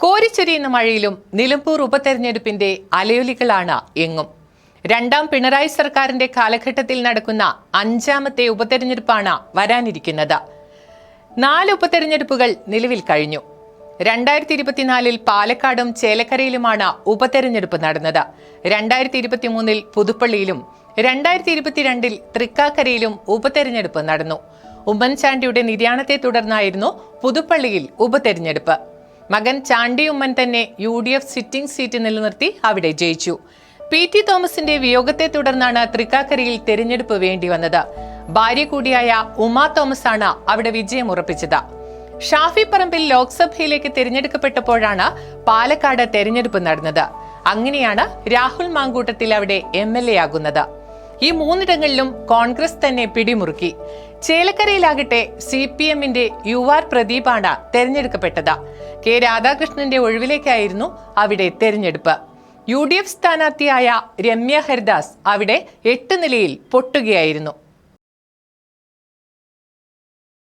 കോരിച്ചൊരിയുന്ന മഴയിലും നിലമ്പൂർ ഉപതെരഞ്ഞെടുപ്പിന്റെ അലയൊലികളാണ് എങ്ങും. രണ്ടാം പിണറായി സർക്കാരിന്റെ കാലഘട്ടത്തിൽ നടക്കുന്ന അഞ്ചാമത്തെ ഉപതെരഞ്ഞെടുപ്പാണ് വരാനിരിക്കുന്നത്. നാല് ഉപതെരഞ്ഞെടുപ്പുകൾ നിലവിൽ കഴിഞ്ഞു. രണ്ടായിരത്തി ഇരുപത്തിനാലിൽ പാലക്കാടും ചേലക്കരയിലുമാണ് ഉപതെരഞ്ഞെടുപ്പ് നടന്നത്. രണ്ടായിരത്തി ഇരുപത്തിമൂന്നിൽ പുതുപ്പള്ളിയിലും രണ്ടായിരത്തി ഇരുപത്തിരണ്ടിൽ തൃക്കാക്കരയിലും ഉപതെരഞ്ഞെടുപ്പ് നടന്നു. ഉമ്മൻചാണ്ടിയുടെ നിര്യാണത്തെ തുടർന്നായിരുന്നു പുതുപ്പള്ളിയിൽ ഉപതെരഞ്ഞെടുപ്പ്. മകൻ ചാണ്ടി ഉമ്മൻ തന്നെ U D F sitting seat നിലനിർത്തി അവിടെ ജയിച്ചു. പി ടി തോമസിന്റെ വിയോഗത്തെ തുടർന്നാണ് തൃക്കാക്കരയിൽ തെരഞ്ഞെടുപ്പ് വേണ്ടി വന്നത്. ഭാര്യ കൂടിയായ ഉമാ തോമസ് ആണ് അവിടെ വിജയം ഉറപ്പിച്ചത്. ഷാഫി പറമ്പിൽ ലോക്സഭയിലേക്ക് തിരഞ്ഞെടുക്കപ്പെട്ടപ്പോഴാണ് പാലക്കാട് തെരഞ്ഞെടുപ്പ് നടന്നത്. അങ്ങനെയാണ് രാഹുൽ മാങ്കൂട്ടത്തിൽ അവിടെ എം എൽ എ ആകുന്നത്. ഈ മൂന്നിടങ്ങളിലും കോൺഗ്രസ് തന്നെ പിടിമുറുക്കി. ചേലക്കരയിലാകട്ടെ സി പി എമ്മിന്റെ യു ആർ പ്രദീപാണ് തെരഞ്ഞെടുക്കപ്പെട്ടത്. കെ രാധാകൃഷ്ണന്റെ ഒഴിവിലേക്കായിരുന്നു അവിടെ തെരഞ്ഞെടുപ്പ്. യു ഡി എഫ് സ്ഥാനാർത്ഥിയായ രമ്യ ഹരിദാസ് അവിടെ എട്ട് നിലയിൽ പൊട്ടുകയായിരുന്നു.